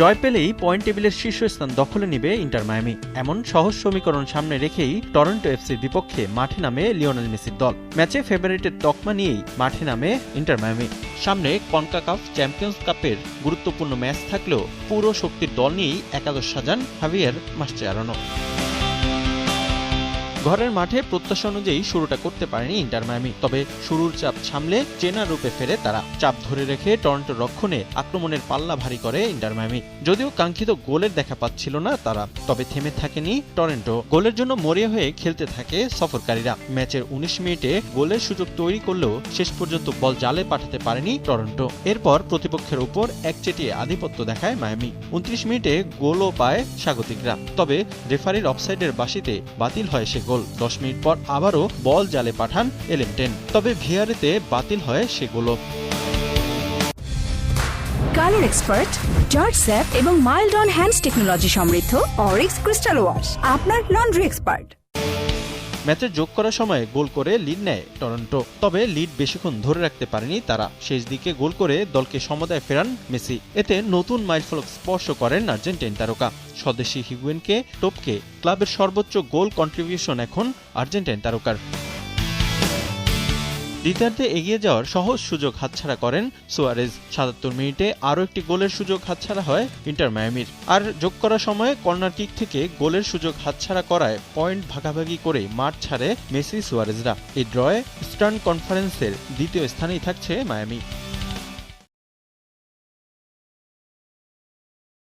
জয় পেলেই পয়েন্ট টেবিলের শীর্ষস্থান দখলে নিবে ইন্টার মায়ামি। এমন সহজ সমীকরণ সামনে রেখেই টরন্টো এফসির বিপক্ষে মাঠে নামে লিওনেল মেসির দল। ম্যাচে ফেভারিটের তকমা নিয়েই মাঠে নামে ইন্টার মায়ামি। সামনে কনকাকাফ চ্যাম্পিয়ন্স কাপের গুরুত্বপূর্ণ ম্যাচ থাকলেও পুরো শক্তির দল নিয়েই একাদশ সাজান হাভিয়ার মাসচেরানো ঘরের মাঠে প্রত্যাশা অনুযায়ী শুরুটা করতে পারেনি ইন্টার মায়ামি। তবে শুরুর চাপ সামলে চেনা রূপে ফেরে তারা। চাপ ধরে রেখে টরন্টোর রক্ষণে আক্রমণের পাল্লা ভারী করে ইন্টার মায়ামি। যদিও কাঙ্ক্ষিত গোলের দেখা পাচ্ছিল না তারা, তবে থেমে থাকেনি টরেন্টো। গোলের জন্য মরিয়া হয়ে খেলতে থাকে সফরকারীরা। ম্যাচের উনিশ মিনিটে গোলের সুযোগ তৈরি করলেও শেষ পর্যন্ত বল জালে পাঠাতে পারেনি টরন্টো। এরপর প্রতিপক্ষের উপর একচেটিয়ে আধিপত্য দেখায় মায়ামি। উনত্রিশ মিনিটে গোলও পায় স্বাগতিকরা। তবে রেফারির অফসাইডের বাসিতে বাতিল হয় সে গোল। দশ মিনিট পর আবারও বল জালে পাঠান এলেমটেন তবে ভিয়ারেতে বাতিল হয় সেগুলো কালার এক্সপার্ট, জর্জ স্যাপ এবং মাইল্ড অন হ্যান্ডস টেকনোলজি সমৃদ্ধ অরিক্স ক্রিস্টাল ওয়াশ, আপনার লন্ড্রি এক্সপার্ট। ম্যাচে যোগ করার সময় গোল করে লিড নেয় টরন্টো। তবে লিড বেশিক্ষণ ধরে রাখতে পারেনি তারা। শেষ দিকে গোল করে দলকে সমদায় ফেরান মেসি। এতে নতুন মাইলফলক স্পর্শ করেন আর্জেন্টাইন তারকা। স্বদেশি হিগুয়েনকে, টোপকে, ক্লাবের সর্বোচ্চ গোল কন্ট্রিবিউশন এখন আর্জেন্টাইন তারকার। দ্বিতীয়ার্ধে এগিয়ে যাওয়ার সহজ সুযোগ হাতছাড়া করেন সুয়ারেজ। সাতাত্তর মিনিটে আরও একটি গোলের সুযোগ হাতছাড়া হয় ইন্টার মায়ামির। আর যোগ করার সময় কর্নার কিক থেকে গোলের সুযোগ হাতছাড়া করায় পয়েন্ট ভাগাভাগি করে মাঠ ছাড়ে মেসি সুয়ারেজরা। এই ড্রয়ে ইস্টার্ন কনফারেন্সের দ্বিতীয় স্থানেই থাকছে মায়ামি।